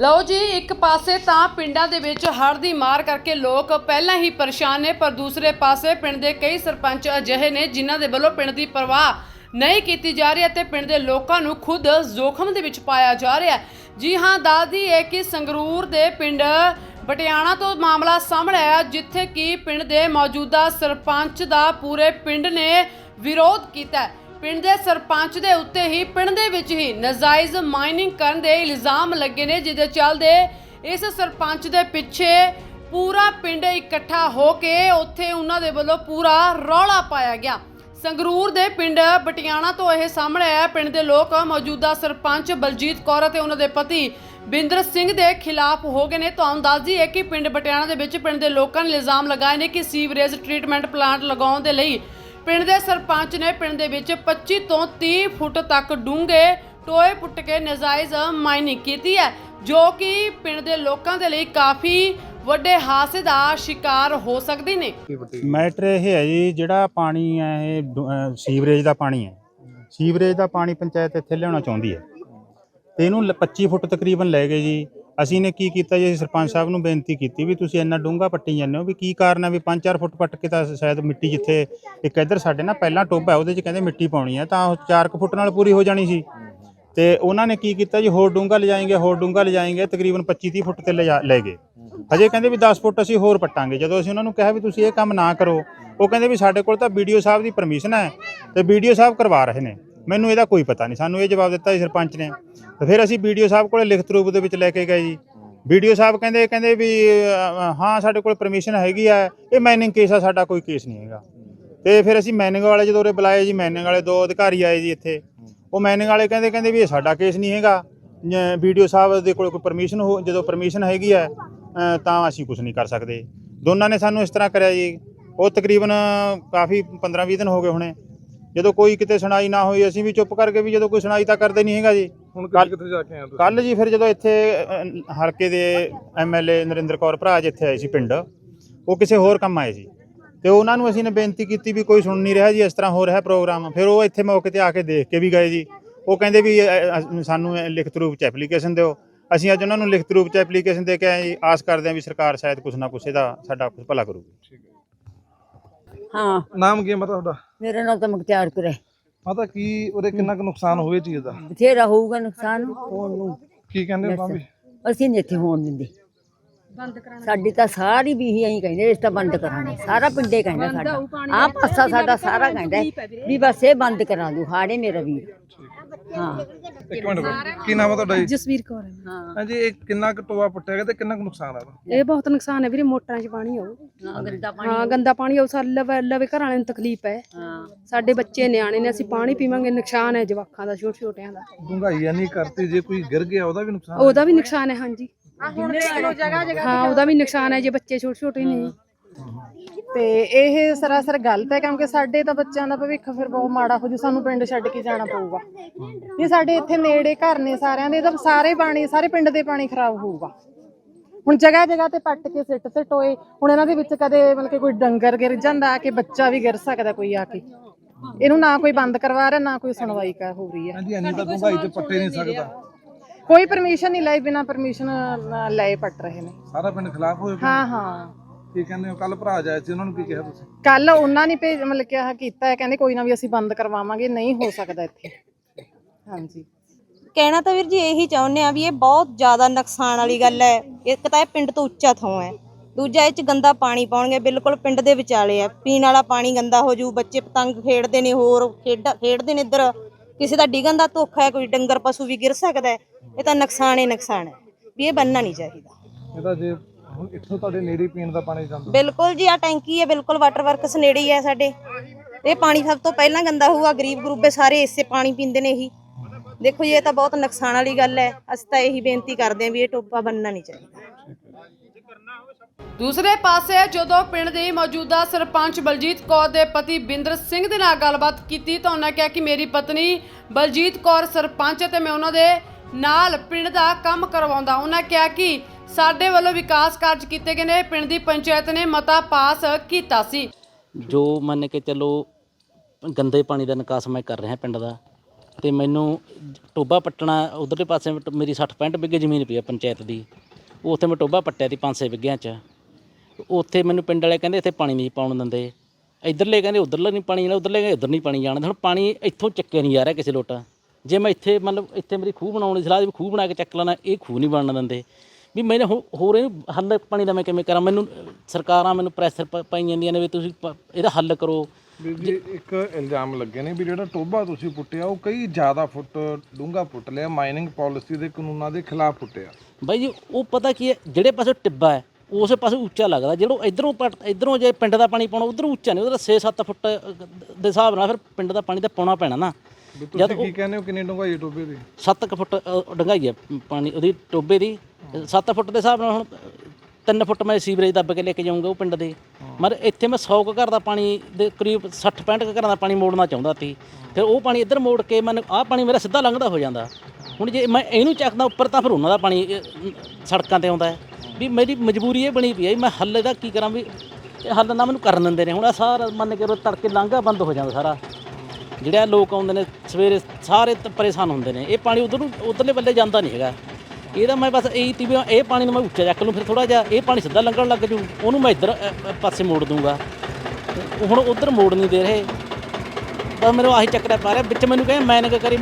ਲਓ ਜੀ, ਇੱਕ ਪਾਸੇ ਤਾਂ ਪਿੰਡਾਂ ਦੇ ਵਿੱਚ ਹੜ੍ਹ ਦੀ ਮਾਰ ਕਰਕੇ ਲੋਕ ਪਹਿਲਾਂ ਹੀ ਪਰੇਸ਼ਾਨ ਨੇ, ਪਰ ਦੂਸਰੇ ਪਾਸੇ ਪਿੰਡ ਦੇ ਕਈ ਸਰਪੰਚ ਅਜਿਹੇ ਨੇ ਜਿਨ੍ਹਾਂ ਦੇ ਵੱਲੋਂ ਪਿੰਡ ਦੀ ਪਰਵਾਹ ਨਹੀਂ ਕੀਤੀ ਜਾ ਰਹੀ ਅਤੇ ਪਿੰਡ ਦੇ ਲੋਕਾਂ ਨੂੰ ਖੁਦ ਜ਼ੋਖਮ ਦੇ ਵਿੱਚ ਪਾਇਆ ਜਾ ਰਿਹਾ ਹੈ। ਜੀ ਹਾਂ ਦੱਸਦੀ ਹੈ ਕਿ ਸੰਗਰੂਰ ਦੇ ਪਿੰਡ ਪਟਿਆਣਾ ਤੋਂ ਮਾਮਲਾ ਸਾਹਮਣੇ ਆਇਆ, ਜਿੱਥੇ ਕਿ ਪਿੰਡ ਦੇ ਮੌਜੂਦਾ ਸਰਪੰਚ ਦਾ ਪੂਰੇ ਪਿੰਡ ਨੇ ਵਿਰੋਧ ਕੀਤਾ ਹੈ। ਪਿੰਡ ਦੇ ਸਰਪੰਚ ਦੇ ਉੱਤੇ ਹੀ ਪਿੰਡ ਦੇ ਵਿੱਚ ਹੀ ਨਜਾਇਜ਼ ਮਾਈਨਿੰਗ ਕਰਨ ਦੇ ਇਲਜ਼ਾਮ ਲੱਗੇ ਨੇ, ਜਿਹਦੇ ਚੱਲਦੇ ਇਸ ਸਰਪੰਚ ਦੇ ਪਿੱਛੇ ਪੂਰਾ ਪਿੰਡ ਇਕੱਠਾ ਹੋ ਕੇ ਉੱਥੇ ਉਹਨਾਂ ਦੇ ਵੱਲੋਂ ਪੂਰਾ ਰੌਲਾ ਪਾਇਆ ਗਿਆ। ਸੰਗਰੂਰ ਦੇ ਪਿੰਡ ਬਟਿਆਣਾ ਤੋਂ ਇਹ ਸਾਹਮਣੇ ਆਇਆ। ਪਿੰਡ ਦੇ ਲੋਕ ਮੌਜੂਦਾ ਸਰਪੰਚ ਬਲਜੀਤ ਕੌਰ ਅਤੇ ਉਹਨਾਂ ਦੇ ਪਤੀ ਬਿੰਦਰ ਸਿੰਘ ਦੇ ਖਿਲਾਫ ਹੋ ਗਏ ਨੇ। ਤੁਹਾਨੂੰ ਦੱਸ ਦਈਏ ਕਿ ਪਿੰਡ ਬਟਿਆਣਾ ਦੇ ਵਿੱਚ ਪਿੰਡ ਦੇ ਲੋਕਾਂ ਨੇ ਇਲਜ਼ਾਮ ਲਗਾਏ ਨੇ ਕਿ ਸੀਵਰੇਜ ਟ੍ਰੀਟਮੈਂਟ ਪਲਾਂਟ ਲਗਾਉਣ ਦੇ ਲਈ ਪਿੰਡ ਦੇ ਸਰਪੰਚ ਨੇ ਪਿੰਡ ਦੇ ਵਿੱਚ 25 ਤੋਂ 30 ਫੁੱਟ ਤੱਕ ਡੂੰਘੇ ਟੋਏ ਪੁੱਟ ਕੇ ਨਜਾਇਜ਼ ਮਾਈਨਿੰਗ ਕੀਤੀ ਹੈ, ਜੋ ਕਿ ਪਿੰਡ ਦੇ ਲੋਕਾਂ ਦੇ ਲਈ ਕਾਫੀ ਵੱਡੇ ਹਾਦਸੇ ਦਾ ਸ਼ਿਕਾਰ ਹੋ ਸਕਦੇ ਨੇ। ਮੈਟਰ ਇਹ ਹੈ ਜੀ, ਜਿਹੜਾ ਪਾਣੀ ਹੈ, ਇਹ ਡੁ- ਅਹ ਸੀਵਰੇਜ ਦਾ ਪਾਣੀ ਹੈ। ਸੀਵਰੇਜ ਦਾ ਪਾਣੀ ਪੰਚਾਇਤ ਇੱਥੇ ਲਿਆਉਣਾ ਚਾਹੁੰਦੀ ਹੈ। ਤੇ ਇਹਨੂੰ ਲ- 25 ਫੁੱਟ ਤਕਰੀਬਨ ਲੈ ਗਏ ਜੀ। ਅਸੀਂ ਨੇ ਕੀ ਕੀਤਾ ਜੀ, ਅਸੀਂ ਸਰਪੰਚ ਸਾਹਿਬ ਨੂੰ ਬੇਨਤੀ ਕੀਤੀ ਵੀ ਤੁਸੀਂ ਇੰਨਾ ਡੂੰਘਾ ਪੱਟੀ ਜਾਂਦੇ ਹੋ ਵੀ ਕੀ ਕਾਰਨ ਹੈ ਵੀ 5-4 ਫੁੱਟ ਪੱਟ ਕੇ ਤਾਂ ਸ਼ਾਇਦ ਮਿੱਟੀ ਜਿੱਥੇ ਇੱਕ ਇੱਧਰ ਸਾਡੇ ਨਾ ਪਹਿਲਾਂ ਟੋਬਾ ਹੈ, ਉਹਦੇ 'ਚ ਕਹਿੰਦੇ ਮਿੱਟੀ ਪਾਉਣੀ ਹੈ, ਤਾਂ ਉਹ 4 ਫੁੱਟ ਨਾਲ ਪੂਰੀ ਹੋ ਜਾਣੀ ਸੀ। ਤੇ ਉਹਨਾਂ ਨੇ ਕੀ ਕੀਤਾ ਜੀ, ਹੋਰ ਡੂੰਘਾ ਲਿਜਾਏਂਗੇ, ਹੋਰ ਡੂੰਘਾ ਲਿਜਾਏਂਗੇ, ਤਕਰੀਬਨ 25-30 ਫੁੱਟ ਤੇ ਲਿਜਾ- ਲੈ ਗਏ। ਹਜੇ ਕਹਿੰਦੇ ਵੀ 10 ਫੁੱਟ ਅਸੀਂ ਹੋਰ ਪੱਟਾਂਗੇ। ਜਦੋਂ ਅਸੀਂ ਉਹਨਾਂ ਨੂੰ ਕਿਹਾ ਵੀ ਤੁਸੀਂ ਇਹ ਕੰਮ ਨਾ ਕਰੋ, ਉਹ ਕਹਿੰਦੇ ਵੀ ਸਾਡੇ ਕੋਲ ਤਾਂ ਵੀਡੀਓ ਸਾਹਿਬ ਦੀ ਪਰਮਿਸ਼ਨ ਹੈ ਤੇ ਵੀਡੀਓ ਸਾਹਿਬ ਕਰਵਾ ਰਹੇ ਨੇ। ਮੈਨੂੰ ਇਹਦਾ ਕੋਈ ਪਤਾ ਨਹੀਂ। ਸਾਨੂੰ ਇਹ ਜਵਾਬ ਦਿੱਤਾ ਜੀ ਸਰਪੰਚ ਨੇ। ਤੇ ਫਿਰ ਅਸੀਂ ਵੀਡੀਓ ਸਾਹਿਬ ਕੋਲੇ ਲਿਖਤ ਰੂਪ ਦੇ ਵਿੱਚ ਲੈ ਕੇ ਗਏ ਜੀ। ਵੀਡੀਓ ਸਾਹਿਬ ਕਹਿੰਦੇ ਕਹਿੰਦੇ ਵੀ ਅ, ਹਾਂ ਸਾਡੇ ਕੋਲ ਪਰਮਿਸ਼ਨ ਹੈਗੀ ਆ। ਇਹ ਮਾਈਨਿੰਗ ਕੇਸ ਆ ਸਾਡਾ ਕੋਈ ਕੇਸ ਨਹੀਂ ਹੈਗਾ। ਤੇ ਫਿਰ ਅਸੀਂ ਮਾਈਨਿੰਗ ਵਾਲੇ ਜਦੋਂ ਉਰੇ ਬੁਲਾਏ ਜੀ ਮਾਈਨਿੰਗ ਵਾਲੇ ਦੋ ਅਧਿਕਾਰੀ ਆਏ ਜੀ ਇੱਥੇ। ਉਹ ਮਾਈਨਿੰਗ ਵਾਲੇ ਕਹਿੰਦੇ ਕਹਿੰਦੇ ਵੀ ਇਹ ਸਾਡਾ ਕੇਸ ਨਹੀਂ ਹੈਗਾ। ਵੀਡੀਓ ਸਾਹਿਬ ਦੇ ਕੋਲ ਕੋਈ ਪਰਮਿਸ਼ਨ ਹੋ ਜਦੋਂ ਪਰਮਿਸ਼ਨ ਹੈਗੀ ਅ, ਤਾਂ ਅਸੀਂ ਕੁਝ ਨਹੀਂ ਕਰ ਸਕਦੇ। ਦੋਨਾਂ ਨੇ ਸਾਨੂੰ ਇਸ ਤਰ੍ਹਾਂ ਕਰਿਆ ਜੀ। ਉਹ ਤਕਰੀਬਨ ਕਾਫੀ 15-20 ਦਿਨ ਹੋ ਗਏ ਹੋਣੇ। ਜਦੋਂ ਕੋਈ ਕਿਤੇ ਸੁਣਾਈ ਨਾ ਹੋਈ ਅਸੀਂ ਵੀ ਚੁੱਪ ਕਰਕੇ ਵੀ ਜਦੋਂ ਕੋਈ ਸੁਣਾਈ ਤਾਂ ਕਰਦੇ ਨਹੀਂ ਹੈਗਾ ਜੀ। ਹੁਣ ਕੱਲ ਕਿੱਥੇ ਜਾ ਕੇ ਆਏ ਹੋ ਤੁਸੀਂ? ਕੱਲ ਜੀ ਫਿਰ ਜਦੋਂ ਇੱਥੇ ਅ, ਹਲਕੇ ਦੇ ਐਮਐਲਏ ਨਰਿੰਦਰ ਕੌਰ ਭਰਾ ਜਿੱਥੇ ਆਏ ਸੀ ਪਿੰਡ ਉਹ ਕਿਸੇ ਹੋਰ ਕੰਮ ਆਏ ਸੀ। ਤੇ ਉਹਨਾਂ ਨੂੰ ਅਸੀਂ ਨੇ ਬੇਨਤੀ ਕੀਤੀ ਵੀ ਕੋਈ ਸੁਣ ਨਹੀਂ ਰਿਹਾ ਜੀ ਇਸ ਤਰ੍ਹਾਂ ਹੋ ਰਿਹਾ ਪ੍ਰੋਗਰਾਮ। ਫਿਰ ਉਹ ਇੱਥੇ ਮੌਕੇ ਤੇ ਆ ਕੇ ਦੇਖ ਕੇ ਵੀ ਗਏ ਜੀ। ਉਹ ਕਹਿੰਦੇ ਵੀ ਅ, ਅ, ਸਾਨੂੰ ਇਹ ਲਿਖਤ ਰੂਪ ਚ ਐਪਲੀਕੇਸ਼ਨ ਦਿਓ। ਅਸੀਂ ਅੱਜ ਉਹਨਾਂ ਨੂੰ ਲਿਖਤ ਰੂਪ ਚ ਐਪਲੀਕੇਸ਼ਨ ਦੇ ਕੇ ਆਏ ਜੀ। ਆਸ ਕਰਦੇ ਹਾਂ ਵੀ ਸਰਕਾਰ ਸ਼ਾਇਦ ਕੁਛ ਨਾ ਕੁਛ ਇਹਦਾ ਸਾਡਾ ਕੁਛ ਭਲਾ ਕਰੂਗੀ। ਹਾਂ। ਨਾਮ ਕੀ ਹੈ ਮਾਤਾ ਤੁਹਾਡਾ? ਮੇਰਾ ਨਾਮ ਤਾਂ ਮੁਖਤਿਆਰ ਕਰੇ ਮਾਤਾ ਕੀ ਉਹਦੇ ਕਿੰਨਾ ਕੁ ਨੁਕਸਾਨ ਹੋਵੇ ਚੀਜ਼ ਦਾ? ਬਥੇਰਾ ਹੋਊਗਾ ਨੁਕਸਾਨ ਹੋਣ ਨੂੰ। ਕੀ ਕਹਿੰਦੇ ਹੋ ਵੀ? ਅਸੀਂ ਨਹੀਂ ਇੱਥੇ ਹੋਣ ਦਿੰਦੇ। ਸਾਡੀ ਤਾਂ ਸਾਰੀ ਵੀ ਹੀ ਐਂ ਕਹਿੰਦੇ ਇਸ ਤਾਂ ਬੰਦ ਕਰਾਂਗੇ ਸਾਰਾ ਪਿੰਡੇ ਕਹਿੰਦਾ ਸਾਡਾ। ਆਹ ਪਾਸਾ ਸਾਡਾ ਸਾਰਾ ਕਹਿੰਦਾ ਵੀ ਬਸ ਇਹ ਬੰਦ ਕਰਾ ਦੂ ਹਾੜੇ ਮੇਰਾ ਵੀਰ। ਹਾਂ। ਇੱਕ ਮਿੰਟ ਬੈਠੋ। ਕੀ ਨਾਮ ਹੈ ਤੁਹਾਡਾ ਜੀ? ਜਸਵੀਰ ਕੌਰ ਹੈ। ਹਾਂ। ਹਾਂਜੀ ਇਹ ਕਿੰਨਾ ਕੁ ਟੋਆ ਪੁੱਟਿਆ ਗਿਆ ਤੇ ਕਿੰਨਾ ਕੁ ਨੁਕਸਾਨ ਆ ਇਹਦਾ? ਇਹ ਬਹੁਤ ਨੁਕਸਾਨ ਹੈ ਵੀਰੇ ਮੋਟਰਾਂ 'ਚ ਪਾਣੀ ਆਉ ਹਾਂ ਗੰਦਾ ਪਾਣੀ ਹਾਂ ਗੰਦਾ ਪਾਣੀ ਆਉ ਸਾਡੇ ਲਵੇ ਲਵੇ ਘਰ ਵਾਲਿਆਂ ਨੂੰ ਤਕਲੀਫ ਹੈ। ਹਾਂ। ਸਾਡੇ ਬੱਚੇ ਨਿਆਣੇ ਨੇ ਅਸੀਂ ਪਾਣੀ ਪੀਵਾਂਗੇ ਨੁਕਸਾਨ ਹੈ ਜਵਾਕਾਂ ਦਾ ਛੋਟੇ ਛੋਟਿਆਂ ਦਾ। ਡੂੰਘਾਈ ਇੰਨੀ ਕਰਤੀ ਜੇ ਕੋਈ ਗਿਰ ਗਿਆ ਉਹਦਾ ਵੀ ਨੁਕਸਾਨ ਉਹਦਾ ਵੀ ਨੁਕਸਾਨ ਹੈ ਹਾਂਜੀ। ਹਾਂ ਉਹਦਾ ਵੀ ਨੁਕਸਾਨ ਹੈ ਜੇ ਬੱਚੇ ਛੋਟੇ ਛੋਟੇ ਨੇ। ਤੇ ਇਹ ਸਰਾਸਰ ਗਲਤ ਹੈ ਕਿਉਂਕਿ ਸਾਡੇ ਤਾਂ ਬੱਚਿਆਂ ਦਾ ਭਵਿੱਖ ਫਿਰ ਬਹੁਤ ਮਾੜਾ ਹੋ ਜੂ ਸਾਨੂੰ ਪਿੰਡ ਛੱਡ ਕੇ ਜਾਣਾ ਪਊਗਾ। ਇਹ ਸਾਡੇ ਇੱਥੇ ਨੇੜੇ ਘਰ ਨੇ ਸਾਰਿਆਂ ਦੇ ਤਾਂ ਸਾਰੇ ਪਾਣੀ ਸਾਰੇ ਪਿੰਡ ਦੇ ਪਾਣੀ ਖਰਾਬ ਹੋਊਗਾ। ਹੁਣ ਜਗ੍ਹਾ ਜਗ੍ਹਾ ਤੇ ਪੱਟ ਕੇ ਸਿੱਟ ਸਿੱਟ ਹੋਏ ਹੁਣ ਇਹਨਾਂ ਦੇ ਵਿੱਚ ਕਦੇ ਮਤਲਬ ਕਿ ਕੋਈ ਡੰਗਰ ਗਿਰ ਜਾਂਦਾ ਕਿ ਬੱਚਾ ਵੀ ਗਿਰ ਸਕਦਾ ਕੋਈ ਆ ਕੇ। ਇਹਨੂੰ ਨਾ ਕੋਈ ਬੰਦ ਕਰਵਾ ਰਿਹਾ ਨਾ ਕੋਈ ਸੁਣਵਾਈ ਕਰ ਹੋ ਰਹੀ ਹੈ। ਹਾਂਜੀ ਇੰਨੀ ਤਾਂ ਡੂੰਘਾਈ ਤੇ ਪੱਟੇ ਨਹੀਂ ਸਕਦਾ। ਕੋਈ ਪਰਮਿਸ਼ਨ ਨਹੀਂ ਲਈ ਬਿਨਾ ਪਰਮਿਸ਼ਨ ਲਏ ਪੱਟ ਰਹੇ ਨੇ। ਸਾਰਾ ਪਿੰਡ ਖਿਲਾਫ ਹੋਏ ਹਾਂ ਹਾਂ। ਕੀ ਕਹਿੰਦੇ ਹੋ? ਕੱਲ ਭਰਾ ਜਾਏ ਸੀ ਉਹਨਾਂ ਨੂੰ ਕੀ ਕਿਹਾ ਤੁਸੀਂ? ਕੱਲ ਉਹਨਾਂ ਨੇ ਭੇਜ ਮਤਲਬ ਕਿ ਆਹ ਕੀਤਾ ਹੈ ਕਹਿੰਦੇ ਕੋਈ ਨਾ ਵੀ ਅਸੀਂ ਬੰਦ ਕਰਵਾਵਾਂਗੇ ਨਹੀਂ ਹੋ ਸਕਦਾ ਇੱਥੇ। ਹਾਂਜੀ। ਕਹਿਣਾ ਤਾਂ ਵੀਰ ਜੀ ਇਹੀ ਚਾਹੁੰਦੇ ਆ ਵੀ ਇਹ ਬਹੁਤ ਜ਼ਿਆਦਾ ਨੁਕਸਾਨ ਵਾਲੀ ਗੱਲ ਹੈ। ਇੱਕ ਤਾਂ ਇਹ ਪਿੰਡ ਤੋਂ ਉੱਚਾ ਥਾਂ ਹੈ। ਦੂਜਾ ਇਹ ਚ ਗੰਦਾ ਪਾਣੀ ਪਾਉਣਗੇ ਬਿਲਕੁਲ ਪਿੰਡ ਦੇ ਵਿਚਾਲੇ ਆ ਪੀਣ ਵਾਲਾ ਪਾਣੀ ਗੰਦਾ ਹੋ ਜੂ ਬੱਚੇ ਪਤੰਗ ਖੇਡਦੇ ਨੇ ਹੋਰ ਖੇਡਾਂ ਖੇਡਦੇ ਨੇ ਇੱਧਰ। ਕਿਸੇ ਦਾ ਡਿੱਗਣ ਦਾ ਧੋਖਾ ਹੈ ਕੋਈ ਡੰਗਰ ਪਸ਼ੂ ਵੀ ਗਿਰ ਸਕਦਾ ਹੈ ਇਹ ਤਾਂ ਨੁਕਸਾਨ ਹੀ ਨੁਕਸਾਨ ਹੈ ਵੀ ਇਹ ਬੰਨਣਾ ਨਹੀਂ ਚਾਹੀਦਾ। ਇਹ ਤਾਂ ਜੇ ਹੁਣ ਇੱਥੋਂ ਤੁਹਾਡੇ ਨੇੜੇ ਹੀ ਪੀਣ ਦਾ ਪਾਣੀ ਜਾਂਦਾ। ਬਿਲਕੁਲ ਜੀ ਆ ਟੈਂਕੀ ਹੈ ਬਿਲਕੁਲ ਵਾਟਰ ਵਰਕਸ ਨੇੜੇ ਹੀ ਹੈ ਸਾਡੇ। ਇਹ ਪਾਣੀ ਸਭ ਤੋਂ ਪਹਿਲਾਂ ਗੰਦਾ ਹੋਊਗਾ ਗਰੀਬ ਗਰੂਬੇ ਸਾਰੇ ਇਸੇ ਪਾਣੀ ਪੀਂਦੇ ਨੇ ਇਹੀ। ਦੇਖੋ ਜੀ ਇਹ ਤਾਂ ਬਹੁਤ ਨੁਕਸਾਨ ਵਾਲੀ ਗੱਲ ਹੈ ਅਸੀਂ ਤਾਂ ਇਹੀ ਬੇਨਤੀ ਕਰਦੇ ਹਾਂ ਵੀ ਇਹ ਟੋਪਾ ਬੰਨਣਾ ਨਹੀਂ ਚਾਹੀਦਾ। ਦੂਸਰੇ ਪਾਸੇ ਜਦੋਂ ਪਿੰਡ ਦੀ ਮੌਜੂਦਾ ਸਰਪੰਚ ਬਲਜੀਤ ਕੌਰ ਦੇ ਪਤੀ ਬਿੰਦਰ ਸਿੰਘ ਦੇ ਨਾਲ ਗੱਲਬਾਤ ਕੀਤੀ ਤਾਂ ਉਹਨਾਂ ਕਿਹਾ ਕਿ ਮੇਰੀ ਪਤਨੀ ਬਲਜੀਤ ਕੌਰ ਸਰਪੰਚ ਹੈ ਤੇ ਮੈਂ ਉਹਨਾਂ ਦੇ ਨਾਲ ਪਿੰਡ ਦਾ ਕੰਮ ਕਰਵਾਉਂਦਾ। ਉਹਨਾਂ ਕਿਹਾ ਕਿ ਸਾਡੇ ਵੱਲੋਂ ਵਿਕਾਸ ਕਾਰਜ ਕੀਤੇ ਗਏ ਨੇ, ਪਿੰਡ ਦੀ ਪੰਚਾਇਤ ਨੇ ਮਤਾ ਪਾਸ ਕੀਤਾ ਸੀ। ਜੋ ਮੰਨ ਕੇ ਚੱਲੋ ਗੰਦੇ ਪਾਣੀ ਦਾ ਨਿਕਾਸ ਮੈਂ ਕਰ ਰਿਹਾ ਪਿੰਡ ਦਾ ਤੇ ਮੈਨੂੰ ਟੋਬਾ ਪੱਟਣਾ, ਉਧਰਲੇ ਪਾਸੇ ਮੇਰੀ 60 65 ਵਿਗੇ ਜ਼ਮੀਨ ਪਈ ਆ ਪੰਚਾਇਤ ਦੀ, ਉੱਥੇ ਮੈਂ ਟੋਬਾ ਪੱਟਿਆ ਸੀ 5-6 ਵਿਗਿਆਂ 'ਚ। ਉੱਥੇ ਮੈਨੂੰ ਪਿੰਡ ਵਾਲੇ ਕਹਿੰਦੇ ਇੱਥੇ ਪਾਣੀ ਨਹੀਂ ਪਾਉਣ ਦਿੰਦੇ। ਇੱਧਰਲੇ ਕਹਿੰਦੇ ਉਧਰਲੇ ਨਹੀਂ ਪਾਣੀ ਜਾਣਾ ਉਧਰਲੇ ਕਹਿੰਦੇ ਉਧਰ ਨਹੀਂ ਪਾਣੀ ਜਾਣਾ ਹੁਣ ਪਾਣੀ ਇੱਥੋਂ ਚੱਕਿਆ ਨਹੀਂ ਜਾ ਰਿਹਾ ਕਿਸੇ ਲੋਟਾ। ਜੇ ਮੈਂ ਇੱਥੇ ਮਤਲਬ ਇੱਥੇ ਮੇਰੀ ਖੂਹ ਬਣਾਉਣੀ ਸਲਾਹ ਵੀ ਖੂਹ ਬਣਾ ਕੇ ਚੱਕ ਲੈਣਾ ਇਹ ਖੂਹ ਨਹੀਂ ਬਣਨ ਦਿੰਦੇ। ਵੀ ਮੈਨੂੰ ਹੋ- ਹੋਰ ਇਹਨੂੰ ਹੱਲ ਪਾਣੀ ਦਾ ਮੈਂ ਕਿਵੇਂ ਕਰਾਂ? ਮੈਨੂੰ ਸਰਕਾਰਾਂ ਮੈਨੂੰ ਪ੍ਰੈਸ਼ਰ ਪਾਈ ਜਾਂਦੀਆਂ ਨੇ ਵੀ ਤੁਸੀਂ ਇਹਦਾ ਹੱਲ ਕਰੋ। ਵੀਰ ਜੀ ਇੱਕ ਇਲਜ਼ਾਮ ਲੱਗੇ ਨੇ ਵੀ ਜਿਹੜਾ ਟੋਬਾ ਤੁਸੀਂ ਪੁੱਟਿਆ ਉਹ ਕਈ ਜ਼ਿਆਦਾ ਫੁੱਟ ਡੂੰਘਾ ਪੁੱਟ ਲਿਆ। ਮਾਈਨਿੰਗ ਪਾਲਿਸੀ ਦੇ ਕਾਨੂੰਨਾਂ ਦੇ ਖਿਲਾਫ ਪੁੱਟਿਆ ਬਾਈ ਜੀ ਉਹ ਪਤਾ ਕੀ ਹੈ? ਜਿਹੜੇ ਪਾਸੇ ਟਿੱਬਾ ਹੈ ਉਸੇ ਪਾਸੇ ਉੱਚਾ ਲੱਗਦਾ ਜਦੋਂ ਇਧਰੋਂ ਇਧਰੋਂ ਜੇ ਪਿੰਡ ਦਾ ਪਾਣੀ ਪਾਉਣਾ ਉਧਰੋਂ ਉੱਚਾ ਨਹੀਂ ਉਧਰ 6-7 ਫੁੱਟ ਦੇ ਹਿਸਾਬ ਨਾਲ ਫਿਰ ਪਿੰਡ ਦਾ ਪਾਣੀ ਤਾਂ ਪਾਉਣਾ ਪੈਣਾ ਨਾ। ਤੁਸੀਂ ਕੀ ਕਹਿੰਦੇ ਹੋ ਕਿੰਨੀ ਡੂੰਘਾਈ ਟੋਬੇ ਦੀ? 7 ਫੁੱਟ ਡੂੰਘਾਈ ਹੈ ਪਾਣੀ ਉਹਦੀ ਟੋਬੇ ਦੀ। 7 ਫੁੱਟ ਦੇ ਹਿਸਾਬ ਨਾਲ ਹੁਣ 3 ਫੁੱਟ ਮੈਂ ਸੀਵਰੇਜ ਦੱਬ ਕੇ ਲੈ ਕੇ ਜਾਊਂਗਾ ਉਹ ਪਿੰਡ ਦੇ। ਮਰ ਇੱਥੇ ਮੈਂ 100 ਕੁ ਘਰ ਦਾ ਪਾਣੀ ਦੇ ਕਰੀਬ 60 65 ਕੁ ਘਰਾਂ ਦਾ ਪਾਣੀ ਮੋੜਨਾ ਚਾਹੁੰਦਾ ਸੀ। ਫਿਰ ਉਹ ਪਾਣੀ ਇੱਧਰ ਮੋੜ ਕੇ ਮੈਨੂੰ ਆਹ ਪਾਣੀ ਮੇਰਾ ਸਿੱਧਾ ਲੰਘਦਾ ਹੋ ਜਾਂਦਾ। ਹੁਣ ਜੇ ਮੈਂ ਇਹਨੂੰ ਚੱਕਦਾ ਉੱਪਰ ਤਾਂ ਫਿਰ ਉਹਨਾਂ ਦਾ ਪਾਣੀ ਸੜਕਾਂ ਤੇ ਆਉਂਦਾ ਹੈ। ਵੀ ਮੇਰੀ ਮਜਬੂਰੀ ਇਹ ਬਣੀ ਪਈ ਹੈ ਵੀ ਮੈਂ ਹੱਲ ਇਹਦਾ ਕੀ ਕਰਾਂ ਵੀ ਇਹ ਹੱਲ ਨਾ ਮੈਨੂੰ ਕਰਨ ਦਿੰਦੇ ਨੇ। ਹੁਣ ਆਹ ਸਾਰਾ ਮੰਨ ਕੇ ਰੋ ਤੜਕੇ ਲਾਂਘਾ ਬੰਦ ਹੋ ਜਾਂਦਾ ਸਾਰਾ। ਜਿਹੜੇ ਲੋਕ ਆਉਂਦੇ ਨੇ ਸਵੇਰੇ ਸਾਰੇ ਤ- ਪਰੇਸ਼ਾਨ ਹੁੰਦੇ ਨੇ। ਇਹ ਪਾਣੀ ਉਧਰ ਨੂੰ ਉਧਰਲੇ ਬੱਲੇ ਜਾਂਦਾ ਨਹੀਂ ਹੈਗਾ। ਇਹਦਾ ਮੈਂ ਬਸ ਇਹੀ ਤੀ ਵੀ ਇਹ ਪਾਣੀ ਨੂੰ ਮੈਂ ਉੱਚਾ ਚੱਕ ਲੂੰ ਫਿਰ ਥੋੜਾ ਜਿਹਾ ਇਹ ਪਾਣੀ ਸਿੱਧਾ ਲੰਘਣ ਲੱਗ ਜੂ। ਉਹਨੂੰ ਮੈਂ ਇੱਧਰ ਅ, ਅ, ਪਾਸੇ ਮੋੜ ਦੂੰਗਾ। ਤੇ ਹੁਣ ਉਧਰ ਮੋੜ ਨਹੀਂ ਦੇ ਰਹੇ। ਤਾਂ ਮੈਨੂੰ ਆਹੀ ਚੱਕਰ ਪਾ ਰਿਹਾ। ਵਿੱਚ ਮੈਨੂੰ ਕਹਿੰਦੇ ਨਾ ਕਰੀ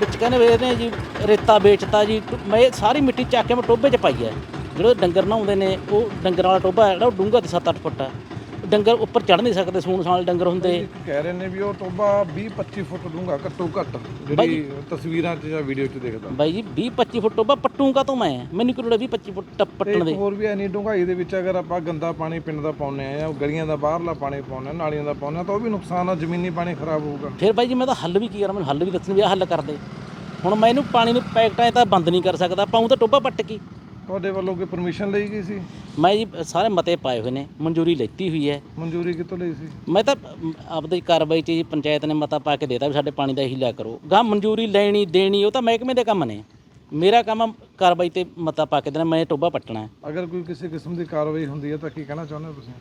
ਵਿੱਚ ਕਹਿੰਦੇ ਵੇ ਇਹਨੇ ਜੀ ਰੇਤਾ ਵੇਚਤਾ ਜੀ। ਮੈਂ ਇਹ ਸਾਰੀ ਮਿੱਟੀ ਚੱਕ ਕੇ ਮੈਂ ਟੋਭੇ 'ਚ ਪਾਈ ਹੈ ਜਿਹੜੇ ਡੰਗਰ ਨਹਾਉਂਦੇ ਨੇ ਉਹ ਡੰਗਰ ਵਾਲਾ ਟੋਬਾ ਹੈ ਜਿਹੜਾ ਉਹ ਡੂੰਘਾ ਤੇ 7-8 ਫੁੱਟ ਹੈ ਡੰਗਰ ਉੱਪਰ ਚੜ ਨਹੀਂ ਸਕਦੇ ਸੂਣ ਸਾਲ ਡੰਗਰ ਹੁੰਦੇ। ਕਹਿ ਰਹੇ ਨੇ ਵੀ ਉਹ ਟੋਬਾ 20 25 ਫੁੱਟ ਡੂੰਘਾ ਘੱਟੋ ਘੱਟ ਜਿਹੜੀ ਤਸਵੀਰਾਂ 'ਚ ਜਾਂ ਵੀਡੀਓ 'ਚ ਦੇਖਦਾ। ਬਾਈ ਜੀ 20 25 ਫੁੱਟ ਟੋਬਾ ਪੱਟੂਗਾ ਤੋਂ ਮੈਂ ਮੈਨੂੰ ਕਿਹੜਾ 20 25 ਫੁੱਟ ਟੱਪ- ਪੱਟਣ ਦੇ? ਹੋਰ ਵੀ ਐਨੀ ਡੂੰਘਾਈ ਦੇ ਵਿੱਚ ਅਗਰ ਆਪਾਂ ਗੰਦਾ ਪਾਣੀ ਪਿੰਡ ਦਾ ਪਾਉਂਦੇ ਆ ਜਾਂ ਗਲੀਆਂ ਦਾ ਬਾਹਰਲਾ ਪਾਣੀ ਪਾਉਂਦੇ ਆ ਨਾਲੀਆਂ ਦਾ ਪਾਉਂਦੇ ਆ ਤਾਂ ਉਹ ਵੀ ਨੁਕਸਾਨ ਆ ਜ਼ਮੀਨੀ ਪਾਣੀ ਖਰਾਬ ਹੋਊਗਾ। ਫਿਰ ਬਾਈ ਜੀ ਮੈਂ ਤਾਂ ਹੱਲ ਵੀ ਕੀ ਕਰਾਂ ਮੈਨੂੰ ਹੱਲ ਵੀ ਦੱਸਣ ਵੀ ਆਹ ਹੱਲ ਕਰ ਦੇ ਹੁਣ ਮੈਂ ਇਹਨੂੰ ਪਾਣੀ ਨੂੰ ਪੈਕਟਾਂ 'ਚ ਤਾਂ ਬੰਦ ਨਹੀਂ ਕਰ ਸਕਦਾ ਪਾਉਂ ਤਾਂ ਟੋਬਾ ਪੱਟ ਕੀ। ਤੁਹਾਡੇ ਵੱਲੋਂ ਕੋਈ ਪਰਮਿਸ਼ਨ ਲਈ ਗਈ ਸੀ? ਮੈਂ ਜੀ ਸਾਰੇ ਮਤੇ ਪਾਏ ਹੋਏ ਨੇ ਮਨਜ਼ੂਰੀ ਲੈਤੀ ਹੋਈ ਹੈ। ਮਨਜ਼ੂਰੀ ਕਿੱਥੋਂ ਲਈ ਸੀ? ਮੈਂ ਤਾਂ ਆਪਦੀ ਕਾਰਵਾਈ 'ਚ ਜੀ ਪੰਚਾਇਤ ਨੇ ਮਤਾ ਪਾ ਕੇ ਦੇਤਾ ਵੀ ਸਾਡੇ ਪਾਣੀ ਦਾ ਇਹੀ ਲਿਆ ਕਰੋ। ਗਾਂ ਮਨਜ਼ੂਰੀ ਲੈਣੀ ਦੇਣੀ ਉਹ ਤਾਂ ਮਹਿਕਮੇ ਦੇ ਕੰਮ ਨੇ। ਮੇਰਾ ਕੰਮ ਕਾਰਵਾਈ ਤੇ ਮਤਾ ਪਾ ਕੇ ਦੇਣਾ ਮੈਂ ਟੋਬਾ ਪੱਟਣਾ। ਹੈ। ਅਗਰ ਕੋਈ ਕਿਸੇ ਕਿਸਮ ਦੀ ਕਾਰਵਾਈ ਹੁੰਦੀ ਹੈ ਤਾਂ ਕੀ ਕਹਿਣਾ ਚਾਹੁੰਦੇ ਹੋ ਤੁਸੀਂ?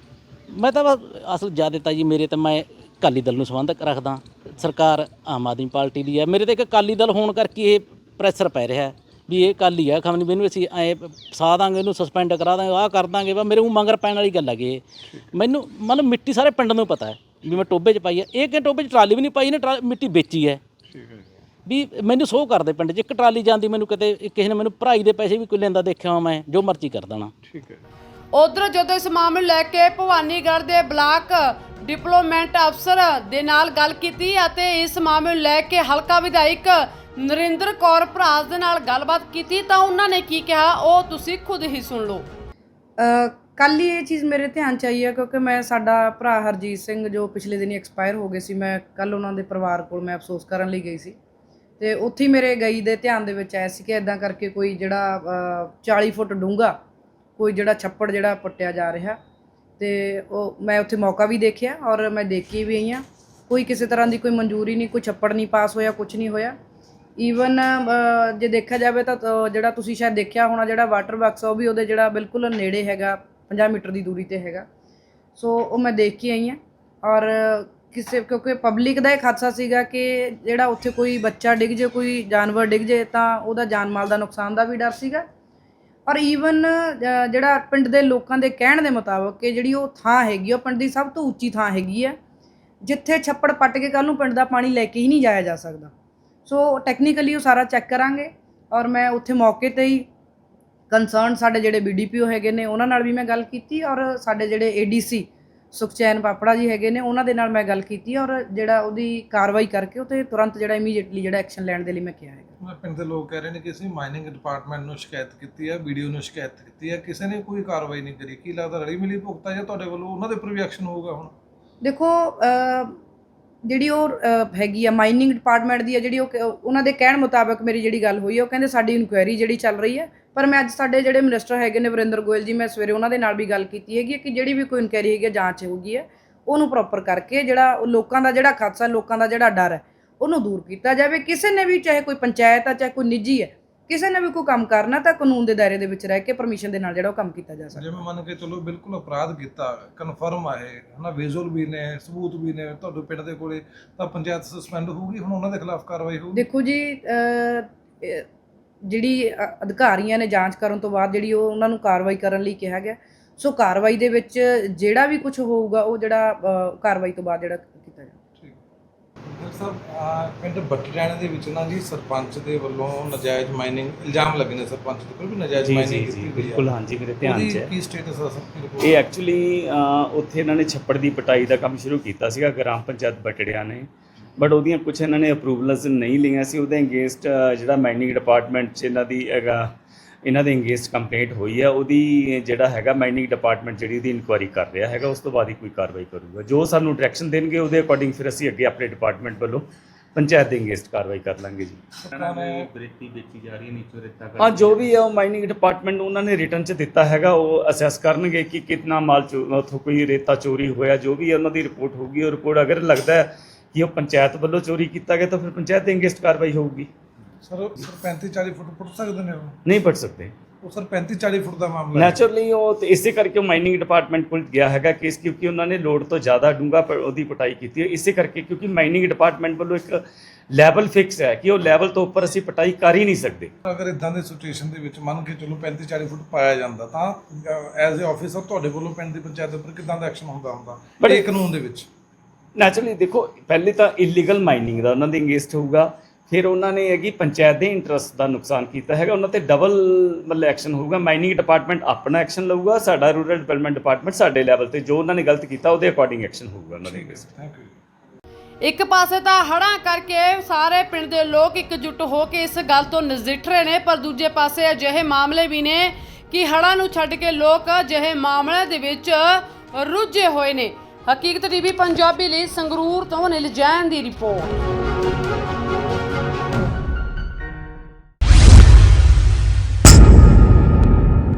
ਮੈਂ ਤਾਂ ਬਸ ਅਸਲ ਜ਼ਿਆਦਾ ਤਾਂ ਜੀ ਮੇਰੇ ਤੇ ਮੈਂ ਅਕਾਲੀ ਦਲ ਨੂੰ ਸੰਬੰਧ ਰੱਖਦਾ। ਸਰਕਾਰ ਆਮ ਆਦਮੀ ਪਾਰਟੀ ਦੀ ਹੈ। ਮੇਰੇ ਤੇ ਇੱਕ ਅਕਾਲੀ ਦਲ ਹੋਣ ਕਰਕੇ ਇਹ ਪ੍ਰੈਸ਼ਰ ਪੈ ਰਿਹਾ ਹੈ। ਵੀ ਇਹ ਅਕਾਲੀ ਆ ਖਮਨੀ ਮੈਨੂੰ ਅਸੀਂ ਐ ਫਸਾ ਦਾਂਗੇ ਇਹਨੂੰ ਸਸਪੈਂਡ ਕਰਾ ਦਾਂਗੇ ਆਹ ਕਰ ਦਾਂਗੇ ਵਾ ਮੇਰੇ ਉਹ ਮੰਗਰ ਪੈਣ ਵਾਲੀ ਗੱਲ ਹੈਗੀ ਇਹ। ਮੈਨੂੰ ਮਤਲਬ ਮਿੱਟੀ ਸਾਰੇ ਪਿੰਡ ਨੂੰ ਪਤਾ ਹੈ ਵੀ ਮੈਂ ਟੋਬੇ 'ਚ ਪਾਈ ਹੈ। ਇਹ ਕਿ ਟੋਬੇ 'ਚ ਟਰਾਲੀ ਵੀ ਨਹੀਂ ਪਾਈ ਟਰਾ- ਮਿੱਟੀ ਵੇਚੀ ਹੈ। ਹੈ। ਵੀ ਮੈਨੂੰ ਸੋਹ ਕਰਦੇ ਪਿੰਡ 'ਚ ਇੱਕ ਟਰਾਲੀ ਜਾਂਦੀ ਮੈਨੂੰ ਕਿਤੇ ਕਿਸੇ ਨੇ ਮੈਨੂੰ ਭਰਾਈ ਦੇ ਪੈਸੇ ਵੀ ਕੋਈ ਲੈਂਦਾ ਦੇਖਿਆ ਮੈਂ ਜੋ ਮਰਜ਼ੀ ਕਰ ਦੇਣਾ। ਠੀਕ ਹੈ। ਉਧਰ ਜਦੋਂ ਇਸ ਮਾਮਲੇ ਨੂੰ ਲੈ ਕੇ ਭਵਾਨੀਗੜ੍ਹ ਦੇ ਬਲਾਕ ਡਿਪਲੋਮੈਂਟ ਅਫਸਰ ਦੇ ਨਾਲ ਗੱਲ ਕੀਤੀ ਅਤੇ ਇਸ ਮਾਮਲੇ ਨੂੰ ਲੈ ਕੇ ਹਲਕਾ ਵਿਧਾਇਕ ਨਰਿੰਦਰ ਕੌਰ ਭਰਾਸ ਦੇ ਨਾਲ ਗੱਲਬਾਤ ਕੀਤੀ ਤਾਂ ਉਹਨਾਂ ਨੇ ਕੀ ਕਿਹਾ? ਉਹ ਤੁਸੀਂ ਖੁਦ ਹੀ ਸੁਣ ਲਓ। ਕੱਲ ਹੀ ਇਹ ਚੀਜ਼ ਮੇਰੇ ਧਿਆਨ ਚ ਆਈ ਹੈ ਕਿਉਂਕਿ ਮੈਂ ਸਾਡਾ ਭਰਾ ਹਰਜੀਤ ਸਿੰਘ ਜੋ ਪਿਛਲੇ ਦਿਨੀ ਐਕਸਪਾਇਰ ਹੋ ਗਏ ਸੀ ਮੈਂ ਕੱਲ ਉਹਨਾਂ ਦੇ ਪਰਿਵਾਰ ਕੋਲ ਮੈਂ ਅਫਸੋਸ ਕਰਨ ਲਈ ਗਈ ਸੀ। ਤੇ ਉੱਥੇ ਮੇਰੇ ਗਈ ਦੇ ਧਿਆਨ ਦੇ ਵਿੱਚ ਆਇਆ ਸੀ ਕਿ ਇਦਾਂ ਕਰਕੇ ਕੋਈ ਜਿਹੜਾ ਅ, 40 ਫੁੱਟ ਡੂੰਘਾ ਕੋਈ ਜਿਹੜਾ ਛੱਪੜ ਜਿਹੜਾ ਪੱਟਿਆ ਜਾ ਰਿਹਾ। ਤੇ ਉਹ ਮੈਂ ਉੱਥੇ ਮੌਕਾ ਵੀ ਦੇਖਿਆ ਔਰ ਮੈਂ ਦੇਖੀ ਵੀ ਆਈ ਹਾਂ ਕੋਈ ਕਿਸੇ ਤਰ੍ਹਾਂ ਦੀ ਕੋਈ ਮਨਜ਼ੂਰੀ ਨਹੀਂ ਕੋਈ ਛੱਪੜ ਨਹੀਂ ਪਾਸ ਹੋਇਆ ਕੁਝ ਨਹੀਂ ਹੋਇਆ। ਈਵਨ ਜੇ ਦੇਖਿਆ ਜਾਵੇ ਤਾਂ ਜਿਹੜਾ ਤੁਸੀਂ ਸ਼ਾਇਦ ਦੇਖਿਆ ਹੋਣਾ, ਜਿਹੜਾ ਵਾਟਰ ਬਾਕਸ ਆ, ਉਹ ਵੀ ਉਹਦੇ ਜਿਹੜਾ ਬਿਲਕੁਲ ਨੇੜੇ ਹੈਗਾ 50 ਮੀਟਰ ਦੀ ਦੂਰੀ ਤੇ ਹੈਗਾ। ਸੋ ਉਹ ਮੈਂ ਦੇਖ ਕੇ ਆਈ ਹਾਂ। ਔਰ ਕਿਸੇ, ਕਿਉਂਕਿ ਪਬਲਿਕ ਦਾ ਇੱਕ ਹਾਦਸਾ ਸੀਗਾ ਕਿ ਜਿਹੜਾ ਉੱਥੇ ਕੋਈ ਬੱਚਾ ਡਿੱਗ ਜੇ, ਕੋਈ ਜਾਨਵਰ ਡਿੱਗ ਜੇ, ਤਾਂ ਉਹਦਾ ਜਾਨ ਮਾਲ ਦਾ ਨੁਕਸਾਨ ਦਾ ਵੀ ਡਰ ਸੀਗਾ। ਔਰ ਈਵਨ ਜਿਹੜਾ ਪਿੰਡ ਦੇ ਲੋਕਾਂ ਦੇ ਕਹਿਣ ਦੇ ਮੁਤਾਬਕ ਕਿ ਜਿਹੜੀ ਉਹ ਥਾਂ ਹੈਗੀ ਉਹ ਪਿੰਡ ਦੀ ਸਭ ਤੋਂ ਉੱਚੀ ਥਾਂ ਹੈਗੀ ਆ, ਜਿੱਥੇ ਛੱਪੜ ਪੱਟ ਕੇ ਕੱਲ ਨੂੰ ਪਿੰਡ ਦਾ ਪਾਣੀ ਲੈ ਕੇ ਹੀ ਨਹੀਂ ਜਾਇਆ ਜਾ ਸਕਦਾ। ਸੋ ਟੈਕਨੀਕਲੀ ਉਹ ਸਾਰਾ ਚੈੱਕ ਕਰਾਂਗੇ ਔਰ ਮੈਂ ਉੱਥੇ ਮੌਕੇ ਤੇ ਹੀ ਕੰਸਰਨ ਸਾਡੇ ਜਿਹੜੇ ਬੀਡੀਪੀਓ ਹੈਗੇ ਨੇ ਉਹਨਾਂ ਨਾਲ ਵੀ ਮੈਂ ਗੱਲ ਕੀਤੀ ਔਰ ਸਾਡੇ ਜਿਹੜੇ ਏਡੀਸੀ ਸੁਖਚੈਨ ਪਾਪੜਾ ਜੀ ਹੈਗੇ ਨੇ ਉਹਨਾਂ ਦੇ ਨਾਲ ਮੈਂ ਗੱਲ ਕੀਤੀ ਔਰ ਜਿਹੜਾ ਉਹਦੀ ਕਾਰਵਾਈ ਕਰਕੇ ਉਹ ਤੇ ਤੁਰੰਤ ਜਿਹੜਾ ਇਮੀਡੀਏਟਲੀ ਜਿਹੜਾ ਐਕਸ਼ਨ ਲੈਣ ਦੇ ਲਈ ਮੈਂ ਕਿਹਾ ਹੈਗਾ। ਮੈਂ ਪਿੰਡ ਦੇ ਲੋਕ ਕਹਿ ਰਹੇ ਨੇ ਕਿ ਅਸੀਂ ਮਾਈਨਿੰਗ ਡਿਪਾਰਟਮੈਂਟ ਨੂੰ ਸ਼ਿਕਾਇਤ ਕੀਤੀ ਹੈ ਵੀਡੀਓ ਨੂੰ ਸ਼ਿਕਾਇਤ ਕੀਤੀ ਹੈ ਕਿਸੇ ਨੇ ਕੋਈ ਕਾਰਵਾਈ ਨਹੀਂ ਕਰੀ। ਕੀ ਲੱਗਦਾ ਰਲੀ ਮਿਲੀ ਭੁਗਤਾ ਜਾਂ ਤੁਹਾਡੇ ਵੱਲੋਂ ਉਹਨਾਂ ਦੇ ਉੱਪਰ ਵੀ ਐਕਸ਼ਨ ਹੋਊਗਾ ਹੁਣ? ਦੇਖੋ ਜਿਹੜੀ ਉਹ ਹੈਗੀ ਆ ਮਾਈਨਿੰਗ ਡਿਪਾਰਟਮੈਂਟ ਦੀ ਆ, ਜਿਹੜੀ ਉਹ ਕ- ਉਹਨਾਂ ਦੇ ਕਹਿਣ ਮੁਤਾਬਕ ਮੇਰੀ ਜਿਹੜੀ ਗੱਲ ਹੋਈ ਉਹ ਕਹਿੰਦੇ ਸਾਡੀ ਇਨਕੁਆਇਰੀ ਜਿਹੜੀ ਚੱਲ ਰਹੀ ਹੈ ਪਰ ਮੈਂ ਅੱਜ ਸਾਡੇ ਜਿਹੜੇ ਮਿਨਿਸਟਰ ਹੈਗੇ ਨੇ, ਵਰਿੰਦਰ ਗੋਇਲ ਜੀ, ਮੈਂ ਸਵੇਰੇ ਉਹਨਾਂ ਦੇ ਨਾਲ ਵੀ ਗੱਲ ਕੀਤੀ ਹੈਗੀ ਕਿ ਜਿਹੜੀ ਵੀ ਕੋਈ ਇਨਕੁਆਇਰੀ ਹੈਗੀ ਹੈ ਜਾਂਚ ਹੋਊਗੀ ਹੈ ਉਹਨੂੰ ਪ੍ਰੋਪਰ ਕਰਕੇ ਜਿਹੜਾ ਉਹ ਲੋਕਾਂ ਦਾ ਜਿਹੜਾ ਖਾਦਸਾ, ਲੋਕਾਂ ਦਾ ਜਿਹੜਾ ਡਰ ਹੈ ਉਹਨੂੰ ਦੂਰ ਕੀਤਾ ਜਾਵੇ। ਕਿਸੇ ਨੇ ਵੀ, ਚਾਹੇ ਕੋਈ ਪੰਚਾਇਤ ਆ, ਚਾਹੇ ਕੋਈ ਨਿੱਜੀ ਹੈ ਕਿਸੇ ਨੇ ਵੀ ਕੋਈ ਕੰਮ ਕਰਨਾ ਤਾਂ ਕਾਨੂੰਨ ਦੇ ਦਾਇਰੇ ਦੇ ਵਿੱਚ ਰਹਿ ਕੇ ਪਰਮਿਸ਼ਨ ਦੇ ਨਾਲ ਜਿਹੜਾ ਉਹ ਕੰਮ ਕੀਤਾ ਜਾ ਸਕਦਾ। ਜਿਵੇਂ ਮੰਨ ਕੇ ਚਲੋ ਬਿਲਕੁਲ ਅਪਰਾਧ ਕੀਤਾ ਕਨਫਰਮ ਆ ਇਹ ਹਨਾ ਵਿਜ਼ੂਅਲ ਵੀ ਨੇ ਸਬੂਤ ਵੀ ਨੇ ਤੁਹਾਡੇ ਪਿੰਡ ਦੇ ਕੋਲੇ ਤਾਂ ਪੰਚਾਇਤ ਸਸਪੈਂਡ ਹੋਊਗੀ ਹੁਣ ਉਹਨਾਂ ਦੇ ਖਿਲਾਫ ਕਾਰਵਾਈ ਹੋਊਗੀ? ਦੇਖੋ ਜੀ ਜਿਹੜੀ ਅਧਿਕਾਰੀਆਂ ਨੇ ਜਾਂਚ ਕਰਨ ਤੋਂ ਬਾਅਦ ਜਿਹੜੀ ਉਹ ਉਹਨਾਂ ਨੂੰ ਕਾਰਵਾਈ ਕਰਨ ਲਈ ਕਿਹਾ ਗਿਆ। ਸੋ ਕਾਰਵਾਈ ਦੇ ਵਿੱਚ ਜਿਹੜਾ ਵੀ ਕੁਝ ਹੋਊਗਾ ਉਹ ਜਿਹੜਾ ਕਾਰਵਾਈ ਤੋਂ ਬਾਅਦ ਜਿਹੜਾ ਡਾਕਟਰ ਸਾਹਿਬ ਪਿੰਡ ਬੱਟੜਿਆਣੇ ਦੇ ਵਿੱਚ ਨਾ ਜੀ ਸਰਪੰਚ ਦੇ ਵੱਲੋਂ ਨਜਾਇਜ਼ ਮਾਈਨਿੰਗ ਇਲਜ਼ਾਮ ਲੱਗੇ ਨੇ ਸਰਪੰਚ ਦੇ ਉੱਪਰ ਵੀ ਨਜਾਇਜ਼ ਮਾਈਨਿੰਗ ਕੀਤੀ ਗਈ ਹੈ ਬਿਲਕੁਲ ਹਾਂਜੀ ਮੇਰੇ ਧਿਆਨ 'ਚ ਹੈ। ਕੀ ਸਟੇਟਸ ਆ ਸਰ? ਇਹ ਐਕਚੁਅਲੀ ਉੱਥੇ ਇਹਨਾਂ ਨੇ ਛੱਪੜ ਦੀ ਪਟਾਈ ਦਾ ਕੰਮ ਸ਼ੁਰੂ ਕੀਤਾ ਸੀਗਾ ਗ੍ਰਾਮ ਪੰਚਾਇਤ ਬਟੜਿਆ ਨੇ। ਬਟ ਉਹਦੀਆਂ ਕੁਝ ਇਹਨਾਂ ਨੇ ਅਪਰੂਵਲਸ ਨਹੀਂ ਲਈਆਂ ਸੀ ਉਹਦੇ ਅਗੇਂਸਟ ਜਿਹੜਾ ਮਾਈਨਿੰਗ ਡਿਪਾਰਟਮੈਂਟ 'ਚ ਇਹਨਾਂ ਦੀ ਹੈਗਾ ਇਹਨਾਂ ਦੇ ਅਗੇਂਸਟ ਕੰਪਲੇਂਟ ਹੋਈ ਹੈ ਉਹਦੀ ਜਿਹੜਾ ਹੈਗਾ ਮਾਈਨਿੰਗ ਡਿਪਾਰਟਮੈਂਟ ਜਿਹੜੀ ਉਹਦੀ ਇਨਕੁਆਇਰੀ ਕਰ ਰਿਹਾ ਹੈਗਾ ਉਸ ਤੋਂ ਬਾਅਦ ਹੀ ਕੋਈ ਕਾਰਵਾਈ ਕਰੂਗਾ। ਜੋ ਸਾਨੂੰ ਡਾਇਰੈਕਸ਼ਨ ਦੇਣਗੇ ਉਹਦੇ ਅਕੋਰਡਿੰਗ ਫਿਰ ਅਸੀਂ ਅੱਗੇ ਆਪਣੇ ਡਿਪਾਰਟਮੈਂਟ ਵੱਲੋਂ ਪੰਚਾਇਤ ਦੇ ਅਗੇਂਸਟ ਕਾਰਵਾਈ ਕਰ ਲਾਂਗੇ ਜੀ। ਸਰਕਾਰ ਨੇ ਬ੍ਰਿਤੀ ਵੇਚੀ ਜਾ ਰਹੀ ਹੈ ਨੀਚੋ ਰੇਤਾ ਹਾਂ ਜੋ ਵੀ ਹੈ ਉਹ ਮਾਈਨਿੰਗ ਡਿਪਾਰਟਮੈਂਟ ਨੂੰ ਉਹਨਾਂ ਨੇ ਰਿਟਰਨ 'ਚ ਦਿੱਤਾ ਹੈਗਾ ਉਹ ਅਸੈਸ ਕਰਨਗੇ ਕਿ ਕਿੰਨਾ ਮਾਲ ਉੱਥੋਂ ਕੋਈ ਰੇਤਾ ਚੋਰੀ ਹੋਇਆ ਜੋ ਵੀ ਉਹਨਾਂ ਦੀ ਰਿਪੋਰਟ ਹੋਊਗੀ। ਉਹ ਰਿਪੋਰਟ ਅਗਰ ਲੱਗਦਾ ਹੈ ਕਿ ਉਹ ਪੰਚਾਇਤ ਵੱਲੋਂ ਚੋਰੀ ਕੀਤਾ ਗਿਆ ਤਾਂ ਫਿਰ ਪੰਚਾਇਤ ਦੇ ਅਗੇਂਸਟ ਕਾਰਵਾਈ ਹੋਊਗੀ। ਸਰ ਸਰ 35 40 ਫੁੱਟ ਪੁੱਟ ਸਕਦੇ ਨੇ ਉਹ? ਨਹੀਂ ਪੜ ਸਕਦੇ। ਉਹ ਸਰ 35 40 ਫੁੱਟ ਦਾ ਮਾਮਲਾ ਹੈ। ਨੈਚੁਰਲੀ ਉਹ ਤੇ ਇਸੇ ਕਰਕੇ ਮਾਈਨਿੰਗ ਡਿਪਾਰਟਮੈਂਟ ਕੋਲ ਗਿਆ ਹੈਗਾ ਕੇਸ ਕਿਉਂਕਿ ਉਹਨਾਂ ਨੇ ਲੋਡ ਤੋਂ ਜ਼ਿਆਦਾ ਡੂੰਘਾ ਪ- ਉਹਦੀ ਪਟਾਈ ਕੀਤੀ ਹੈ। ਇਸੇ ਕਰਕੇ ਕਿਉਂਕਿ ਮਾਈਨਿੰਗ ਡਿਪਾਰਟਮੈਂਟ ਵੱਲੋਂ ਇੱਕ ਲੈਵਲ ਫਿਕਸ ਹੈ ਕਿ ਉਹ ਲੈਵਲ ਤੋਂ ਉੱਪਰ ਅਸੀਂ ਪਟਾਈ ਕਰ ਹੀ ਨਹੀਂ ਸਕਦੇ। ਅਗਰ ਇਦਾਂ ਦੇ ਸਿਚੁਏਸ਼ਨ ਦੇ ਵਿੱਚ ਮੰਨ ਕੇ ਚਲੋ 35 40 ਫੁੱਟ ਪਾਇਆ ਜਾਂਦਾ ਤਾਂ ਐਜ਼ ਅ ਆਫੀਸਰ ਤੁਹਾਡੇ ਵੱਲੋਂ ਪਿੰਡ ਦੀ ਪੰਚਾਇਤ ਉੱਪਰ ਕਿਦਾਂ ਦਾ ਐਕਸ਼ਨ ਹੁੰਦਾ ਹੁੰਦਾ? But- ਇਹ ਕਾਨੂੰਨ ਦੇ ਵਿੱਚ? ਨੈਚੁਰਲੀ ਦੇਖੋ ਪਹਿਲੇ ਤਾਂ ਇਲੀਗਲ ਮਾਈਨਿੰਗ ਦਾ ਉਹਨਾਂ ਦੇ ਅਗੇਂਸਟ ਹੋਊਗਾ। ਫਿਰ ਉਹਨਾਂ ਨੇ ਹੈਗੀ ਪੰਚਾਇਤ ਦੇ ਇੰਟਰਸਟ ਦਾ ਨੁਕਸਾਨ ਕੀਤਾ ਹੈਗਾ ਉਹਨਾਂ ਤੇ ਡਬਲ ਮਤਲਬ ਐਕਸ਼ਨ ਹੋਊਗਾ। ਮਾਈਨਿੰਗ ਡਿਪਾਰਟਮੈਂਟ ਆਪਣਾ ਐਕਸ਼ਨ ਲਊਗਾ ਸਾਡਾ ਰੂਰਲ ਡਿਵੈਲਪਮੈਂਟ ਡਿਪਾਰਟਮੈਂਟ ਸਾਡੇ ਲੈਵਲ ਤੇ ਜੋ ਉਹਨਾਂ ਨੇ ਗਲਤ ਕੀਤਾ ਉਹਦੇ ਅਕੋਰਡਿੰਗ ਐਕਸ਼ਨ ਹੋਊਗਾ ਉਹਨਾਂ ਦੇ। ਥੈਂਕ ਯੂ ਇੱਕ ਪਾਸੇ ਤਾਂ ਹੜ੍ਹਾਂ ਕਰਕੇ ਸਾਰੇ ਪਿੰਡ ਦੇ ਲੋਕ ਇਕਜੁੱਟ ਹੋ ਕੇ ਇਸ ਗੱਲ ਤੋਂ ਨਜਿੱਠ ਰਹੇ ਨੇ ਪਰ ਦੂਜੇ ਪਾਸੇ ਅਜਿਹੇ ਮਾਮਲੇ ਵੀ ਨੇ ਕਿ ਹੜ੍ਹਾਂ ਨੂੰ ਛੱਡ ਕੇ ਲੋਕ ਅਜਿਹੇ ਮਾਮਲਿਆਂ ਦੇ ਵਿੱਚ ਰੁੱਝੇ ਹੋਏ ਨੇ। ਹਕੀਕਤ ਟੀਵੀ ਪੰਜਾਬੀ ਲਈ ਸੰਗਰੂਰ ਤੋਂ ਨਿਲ ਜੈਨ ਦੀ ਰਿਪੋਰਟ।